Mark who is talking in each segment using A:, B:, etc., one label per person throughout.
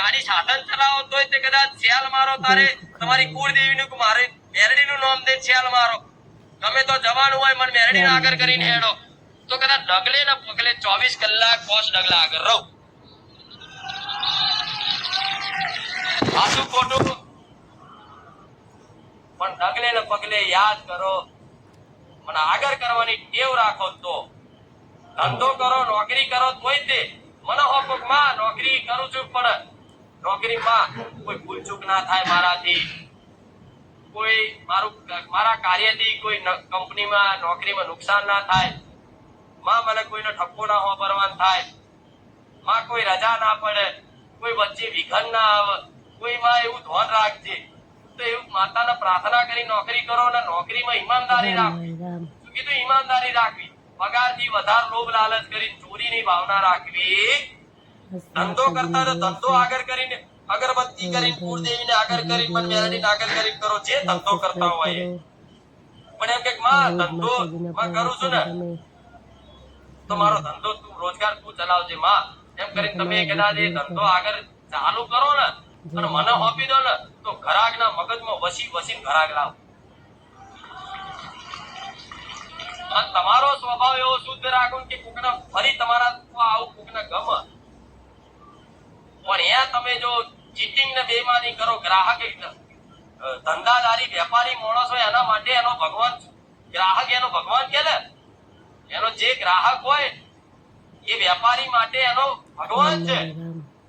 A: ગાડી સાધન ચલાવો તોય તે કદાચ છેલ મારો તારે. તમારી કુળદેવી નું મારે મેરડીનું નામ દે છેલ મારો. તમે તો જવાનું હોય મને મેરડી આગળ કરીને હેડો. તો કદાચ ડગલે ને પગલે ચોવીસ કલાક પોસ ડગલા આગળ રહો. સાચું ખોટું. પણ ડગલે ને પગલે યાદ કરો. મને આગળ કરવાની ટેવ રાખો તો. ધંધો કરો નોકરી કરો તોય તે. મને હોકુકમાં નોકરી કરું છું પણ નોકરીમાં કોઈ ભૂલચૂક ના થાય મારાથી કોઈ મારું મારા કાર્યથી કોઈ કંપનીમાં નોકરીમાં નુકસાન ના થાયમાં મને કોઈનો ઠપકો ના વાપરવાન થાયમાં કોઈ રજા ના પડે કોઈ વચ્ચે વિઘન ના આવે કોઈ માં એવું ધોન રાખજે તો એવું માતાને પ્રાર્થના કરી નોકરી કરો અને નોકરીમાં ઈમાનદારી રાખવી શું કીધું? ઈમાનદારી રાખવી. પગારથી વધારે લોભ લાલચ કરી ચોરીની ભાવના રાખવી. ધંધો કરતા તો ધંધો આગળ કરીને અગરબત્તી કરીને કુળદેવીને આગળ કરીને પણ મેરડીને આગળ કરીને કરો, જે ધંધો કરતા હોય પણ એમ કે, માં, ધંધો માં કરું છું ને, તો મારો ધંધો તું રોજગાર તું ચલાવજે, માં. એમ કરીને તમે કદાચ એ ધંધો આગળ ચાલુ કરો ને, અને મને હોપી દો ને, તો ઘરાકના મગજમાં વસી વસીને ઘરાક લાવ. તમારો સ્વભાવ એવો શુદ્ધ રાખો કે કોકના ફરી તમારા આવું કોકના ગમે. પણ અહીંયા તમે જો ચીટિંગ ને બેમાની કરો, ગ્રાહક ધંધાદારી, વેપારી માણસ હોય, એના માટે એનો ભગવાન ગ્રાહક એનો ભગવાન કે ને? એનો જે ગ્રાહક હોય, એ વેપારી માટે એનો ભગવાન છે.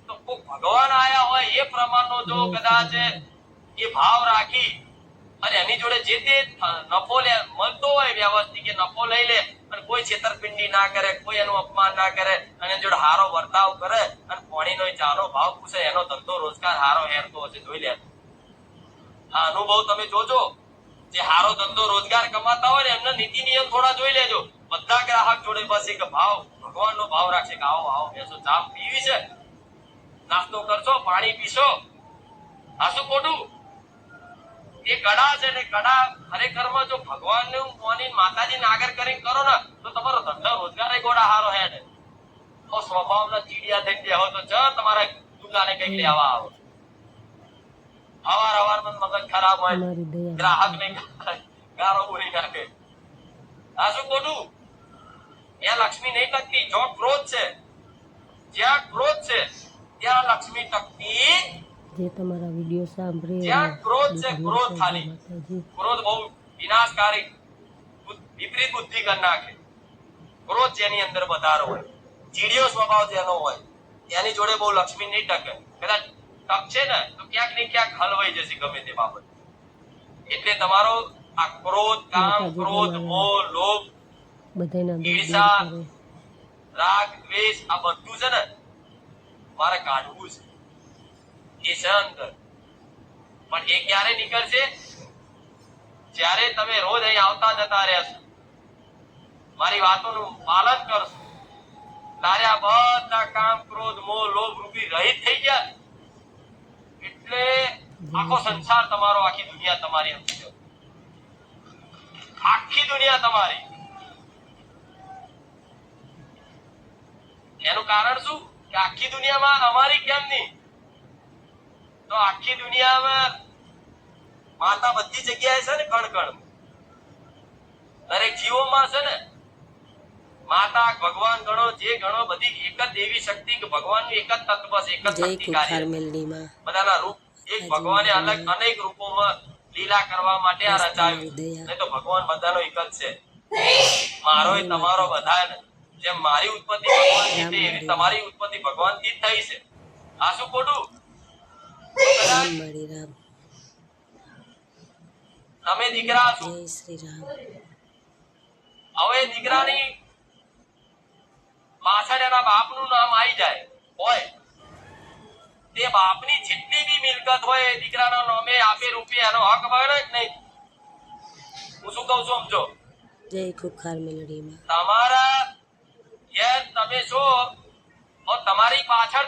A: તો કોક ભગવાન આયા હોય, એ પ્રમાણનો જો કદાચ એ ભાવ રાખી અને એની જોડે જે તે નફો લે, મળતો હોય વ્યવસ્થિત કે નફો લઈ લે અને કોઈ છેતરપિંડી ના કરે, કોઈ એનું અપમાન ના કરે, અને જોડે હારો વર્તાવ કરે, અને પાણીનો ચારો ભાવ પૂછે, એનો ધંધો રોજગાર હારો હેરતો હશે, જોઈ લે. આ અનુભવ તમે જોજો. જે હારો ધંધો રોજગાર કમાતા હોય ને, એમના નીતિ નિયમ થોડા જોઈ લેજો. બધા ગ્રાહક જોડે પાસે કે ભાવ, ભગવાનનો ભાવ રાખશે કે આવો આવો, બેસો, ચા પીવી છે. નાસ્તો કરશો, પાણી પીશો. આ શું ખોટું? એ કડા છે ને કડા ખરેખરમાં જો ભગવાનને મોની માતાજીને આગળ કરીને કરો ને તો તમારો ધંધો રોજગાર ગોળા હારો હેડે તો સ્વભાવના ચીડિયા થઈ ગયા હોય તો ચ તમારા દુકાને કંઈક લેવા આવો. અવાર અવારમાં મગજ ખરાબ હોય ગ્રાહક ને ગારો બોલી નાખે. આ શું ખોટું? ત્યાં લક્ષ્મી નહીં ટકતી જો ક્રોધ છે જ્યાં ક્રોધ છે ત્યાં લક્ષ્મી ટકતી
B: જે તમારા વીડિયો સાંભળે
A: જ્યાં ક્રોધ છે ક્રોધ ખાલી. ક્રોધ બહુ વિનાશકારી વિપરીત બુદ્ધિ કરી નાખે. ક્રોધ જેની અંદર વધારો હોય. ચીડિયો સ્વભાવ જેનો હોય એની જોડે બહુ લક્ષ્મી નહીં ટકે. કદાચ ટકશે ને તો ક્યાંક ને ક્યાંક હલવાઈ જશે ગમે તે બાબત. એટલે તમારો આ ક્રોધ કામ ક્રોધ મોહ લોભ
B: બધાના
A: ઈર્ષા. રાગ દ્વેષ આ બધું છે ને મારે કાઢવું છે. એ પણ એ ક્યારે નીકળશે? જ્યારે તમે રોજ અહીં આવતા જતા રહેશો મારી વાતોનું પાલન કરશો. તારે આ બધા કામ, ક્રોધ, મોહ, લોભ રૂપી રહિત થઈ ગયા? એટલે આખો સંસાર તમારો, આખી દુનિયા તમારી. આખી દુનિયા તમારી. એનું કારણ શું? કે આખી દુનિયામાં અમારી કેમ નહીં? તો આખી દુનિયામાં માતા બધી જગ્યાએ છે ને કણ કણ દરેક જીવોમાં છે ને માતા ભગવાન ગણો જે ગણો બધી એક જ એવી શક્તિ કે ભગવાનનું એક જ તત્વ છે એક જ શક્તિ કાર્ય બધાના રૂપ એક ભગવાને અલગ અનેક રૂપોમાં લીલા કરવા માટે આ રચાયું. નહીં તો ભગવાન બધાનો એક જ છે. મારો તમારો બધા જેમ મારી ઉત્પત્તિ ભગવાનથી એવી તમારી ઉત્પત્તિ ભગવાનથી જ થઈ છે. આ શું ખોટું?
B: રામ મળી રામ.
A: તમે દીકરા છો.
B: જય શ્રી રામ.
A: હવે દીકરાની પાછળ એના બાપનું નામ આવી જાય. હોય. તે બાપની જેટલી બી મિલકત હોય એ દીકરાના નામે આપે રૂપિયા એનો હક બને જ નહીં. હું શું કહું છું સમજો?
B: જય કુખાર મેલડીમાં.
A: તમારા યસ તમે છો તમારી પાછળ